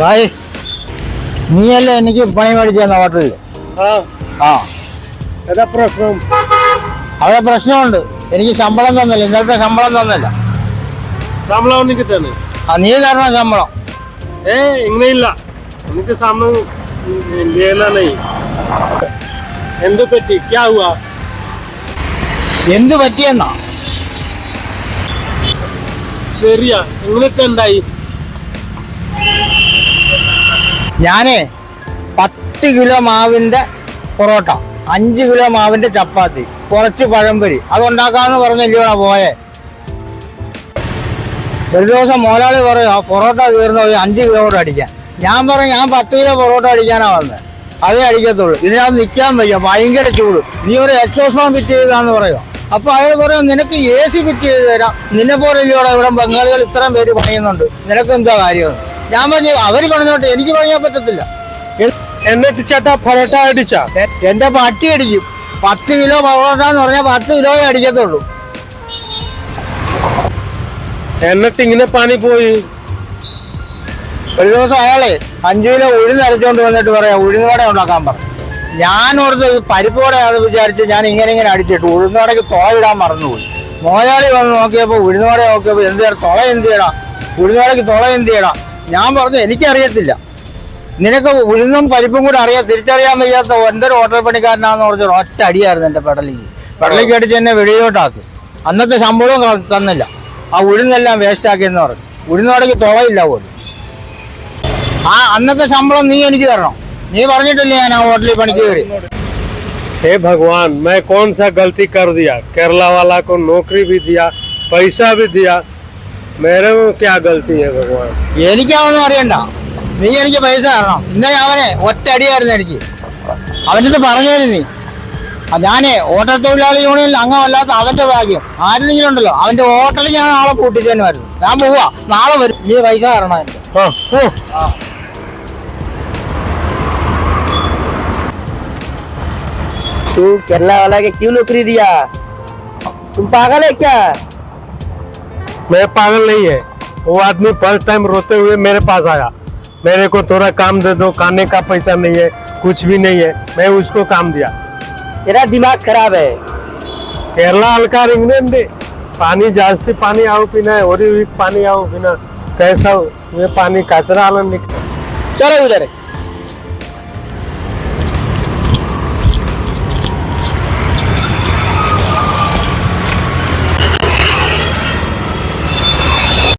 ഭായ്. നീയല്ലേ എനിക്ക് പണി മേടിച്ചു തന്ന ഹോട്ടലിൽ ആ. ഏതാ പ്രശ്നം? അവിടെ പ്രശ്നമുണ്ട്. എനിക്ക് ശമ്പളം തന്നില്ല. ഇന്നലത്തെ ശമ്പളം തന്നില്ല. ശമ്പളം എനിക്ക് തന്നെ. ആ നീ തരണം ശമ്പളം. ഏ ഇങ്ങനെയില്ല. എനിക്ക് ശമ്പളം എന്ത് പറ്റി? ക്യാ ഹുവാ? എന്ത് പറ്റിയെന്നാ? ശരിയാ. ഇങ്ങനത്തെ എന്തായി? ഞാനേ പത്ത് കിലോ മാവിന്റെ പൊറോട്ട അഞ്ച് കിലോ മാവിന്റെ ചപ്പാത്തി കുറച്ച് പഴംപൊരി. അതുണ്ടാക്കാമെന്ന് പറഞ്ഞല്ലയോടാ പോയെ. ഒരു ദിവസം മോലാളി പറയും ആ പൊറോട്ട തീർന്നു പോയി അഞ്ച് കിലോ കൂടെ അടിക്കാൻ. ഞാൻ പറഞ്ഞു ഞാൻ പത്ത് കിലോ പൊറോട്ട അടിക്കാനാണ് വന്നത് അതേ അടിക്കത്തുള്ളൂ. ഇതിനകത്ത് നിൽക്കാൻ വയ്യ ഭയങ്കര ചൂട്. നീ ഒരു എക്സോസ് ഫോൺ ഫിറ്റ് ചെയ്താന്ന് പറയുമോ അപ്പൊ അയാൾ പറയാം നിനക്ക് എ സി ഫിറ്റ് ചെയ്ത് തരാം. നിന്നെ പോലെ ഇല്ലയോടെ ഇവിടെ ബംഗാളികൾ ഇത്രയും പേര് പണിയുന്നുണ്ട്. നിനക്ക് എന്താ കാര്യമെന്ന് ഞാൻ പറഞ്ഞു അവർ പറഞ്ഞോട്ടെ എനിക്ക് പറയാൻ പറ്റത്തില്ല. എ- എന്നിട്ട് ചേട്ടാ പൊറോട്ട അടിച്ച? എന്റെ പട്ടി അടിക്കും. പത്ത് കിലോ പൊറോട്ട എന്ന് പറഞ്ഞാൽ പത്ത് കിലോയെ അടിക്കത്തുള്ളൂ. എന്നിട്ട് ഇങ്ങനെ പണി പോയി? ഒരു ദിവസം അയാളെ അഞ്ചു കിലോ ഉഴുന്ന് അരച്ചോണ്ട് വന്നിട്ട് പറയാം ഉഴുന്നുവട ഉണ്ടാക്കാൻ പറഞ്ഞു ഞാൻ ഓർത്ത് ഇത് പരിപ്പ് വടയാണെന്ന് വിചാരിച്ച് ഞാൻ ഇങ്ങനെ ഇങ്ങനെ അടിച്ചിട്ട് ഉഴുന്നുവടയ്ക്ക് തുള ഇടാൻ മറന്നുപോയി. മോയാളി വന്ന് നോക്കിയപ്പോൾ ഉഴുന്നുവട നോക്കിയപ്പോൾ എന്ത് ചെയ്യണം? തുള എന്ത് ചെയ്യണം? ഉഴുന്നുവടയ്ക്ക് തുള എന്ത് ചെയ്യണം? ഞാൻ പറഞ്ഞു എനിക്കറിയത്തില്ല നിനക്ക് ഉഴുന്നും പരിപ്പും കൂടെ അറിയാം തിരിച്ചറിയാൻ വയ്യാത്ത എന്തൊരു ഹോട്ടൽ പണിക്കാരനാന്ന് പറഞ്ഞ ഒറ്റ അടിയായിരുന്നു എൻ്റെ പെടലിക്ക് പെടലിക്ക് അടിച്ച് എന്നെ വെളിയിലോട്ടാക്കി അന്നത്തെ ശമ്പളവും ക- തന്നില്ല ആ ഉഴുന്നെല്ലാം വേസ്റ്റ് ആക്കിയെന്ന് പറഞ്ഞു ഉഴുന്നുവടയ്ക്ക് തുളയില്ല പോലും ആ അന്നത്തെ ശമ്പളം നീ എനിക്ക് തരണം നീ പറഞ്ഞിട്ടില്ലേ ഞാൻ ആ ഹോട്ടലിൽ പണിക്ക് കയറി हे भगवान मैं कौन सा गलती कर दिया केरला वाला को नौकरी भी दिया पैसा भी दिया मेरे में क्या गलती है भगवान എനിക്കതൊന്നും അറിയണ്ട നീ എനിക്ക് പൈസ തരണം ഇന്നലെ അവനെ ഒറ്റ അടിയായിരുന്നു എനിക്ക് അവൻ്റെ അടുത്ത് പറഞ്ഞായിരുന്നു നീ ആ ഞാനേ ഓട്ടോ തൊഴിലാളി യൂണിയനിൽ അംഗമല്ലാത്ത അവന്റെ ഭാഗ്യം ആരെങ്കിലും ഉണ്ടല്ലോ അവന്റെ ഹോട്ടലിൽ ഞാൻ നാളെ പൂട്ടിച്ചു തന്നെ വരുന്നു ഞാൻ പോവാ നാളെ വരും നീ പൈസ തരണം എനിക്ക് हाँ ഓ ആ तू केरला वाला के क्यों नौकरी दिया तुम पागल है क्या मैं पागल नहीं है। वो आदमी फ़र्स्ट टाइम रोते हुए मेरे पास आया। मेरे को थोड़ा काम दे दो खाने का पैसा नहीं है कुछ भी नहीं है। मैं उसको काम दिया। तेरा दिमाग खराब है। केरला हल्का इंग्लैंड पानी जास्ती पानी आओ पीना है और पानी आओ पीना। कैसा ये पानी कचरा आला निकल चलो उधर। है